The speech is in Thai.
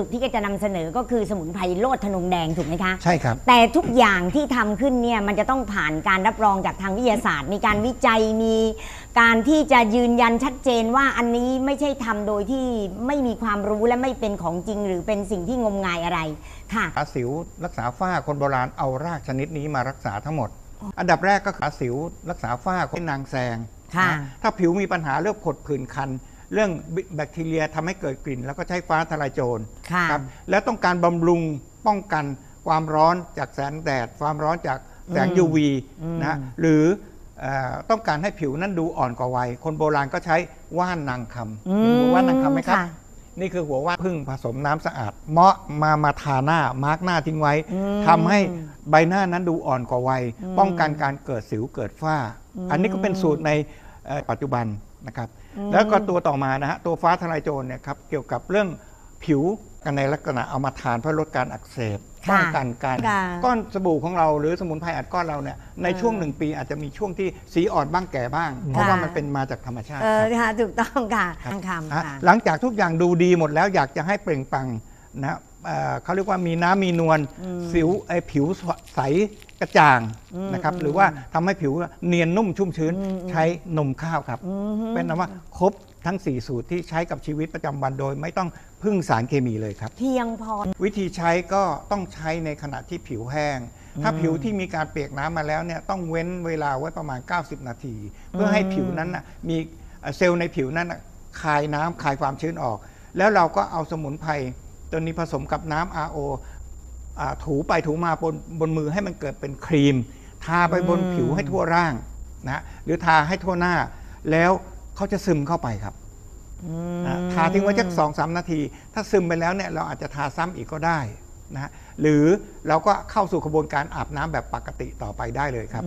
สุดที่แกจะนำเสนอก็คือสมุนไพรโลดธนงแดงถูกไหมคะใช่ครับ แต่ทุกอย่างที่ทำขึ้นเนี่ยมันจะต้องผ่านการรับรองจากทางวิทยาศาสตร์ มีการวิจัยมีการที่จะยืนยันชัดเจนว่าอันนี้ไม่ใช่ทำโดยที่ไม่มีความรู้และไม่เป็นของจริง หรือเป็นสิ่งที่งมงายอะไรค่ะขาสิวรักษาฝ้าคนโบราณเอารากชนิดนี้มารักษาทั้งหมด อันดับแรกก็ขาสิวรักษาฝ้าของนางแซงค่ะนะถ้าผิวมีปัญหาเรื่องผดผื่นคัน เรื่องแบคทีเรียทำให้เกิดกลิ่น แล้วก็ใช้ฟ้าทลายโจรค่ะ ครับแล้วต้องการบำรุงป้องกันความร้อนจากแสงแดด ความร้อนจากแสง UV นะฮะหรือเออต้องการให้ผิวนั้นดูอ่อนกว่าวัย คนโบราณก็ใช้ว่านนางคำอืเห็นหัวว่านนางคำไหมครับ ค่ะ นี่คือหัวว่านพึ่งผสมน้ำสะอาดเมาะมามาทาหน้ามาร์กหน้าทิ้งไว้อืมทำให้ใบหน้านั้นดูอ่อนกว่าวัย ป้องกันการเกิดสิวเกิดฝ้า อันนี้ก็เป็นสูตรในเอ่อปัจจุบัน นะครับ แล้วก็ตัวต่อมานะฮะตัวฟ้าทลายโจรเนี่ยครับเกี่ยวกับเรื่องผิวกันในลักษณะเอามาทานเพื่อลดการอักเสบค่ะป้องกันการค่ะก้อนสบู่ของเราหรือสมุนไพรอัดก้อนเราเนี่ยในช่วงหนึ่งปีอาจจะมีช่วงที่สีอ่อนบ้างแก่บ้าง เพราะว่ามันเป็นมาจากธรรมชาติเอคอรับค่ะถูกต้องค่ะครับทางคำอะค่ะหลังจากทุกอย่างดูดีหมดแล้วอยากจะให้เปล่งปลังนะ เอ่อเขาเรียกว่ามีน้ำมีนวลสิวไอ้ผิวใสกระจ่างนะครับ หรือว่าทำให้ผิวเนียนนุ่มชุ่มชื้นใช้นมข้าวครับ เป็นนว่าครบทั้ง 4 สูตรที่ใช้กับชีวิตประจำวันโดย ไม่ต้องพึ่งสารเคมีเลยครับ เพียงพอ วิธีใช้ก็ต้องใช้ในขณะที่ผิวแห้ง ถ้าผิวที่มีการเปียกน้ำมาแล้วเนี่ยต้องเว้นเวลาไว้ประมาณ 90 นาที เพื่อให้ผิวนั้นนะมีเอ่อเซลล์ในผิวนั้นน่ะคายน้ำคายความชื้นออก แล้วเราก็เอาสมุนไพร ตัวนี้ผสมกับน้ำ RO อ่าถูไปถูมาบนบนมือให้มันเกิดเป็นครีม ทาไปบนผิวให้ทั่วร่างนะหรือทาให้ทั่วหน้า แล้วเขาจะซึมเข้าไปครับนะทาทิ้งไว้สักสองสามนาที ถ้าซึมไปแล้วเนี่ยเราอาจจะทาซ้ำอีกก็ได้นะฮะหรือเราก็เข้าสู่กระบวนการอาบน้ำแบบปกติต่อไปได้เลยครับ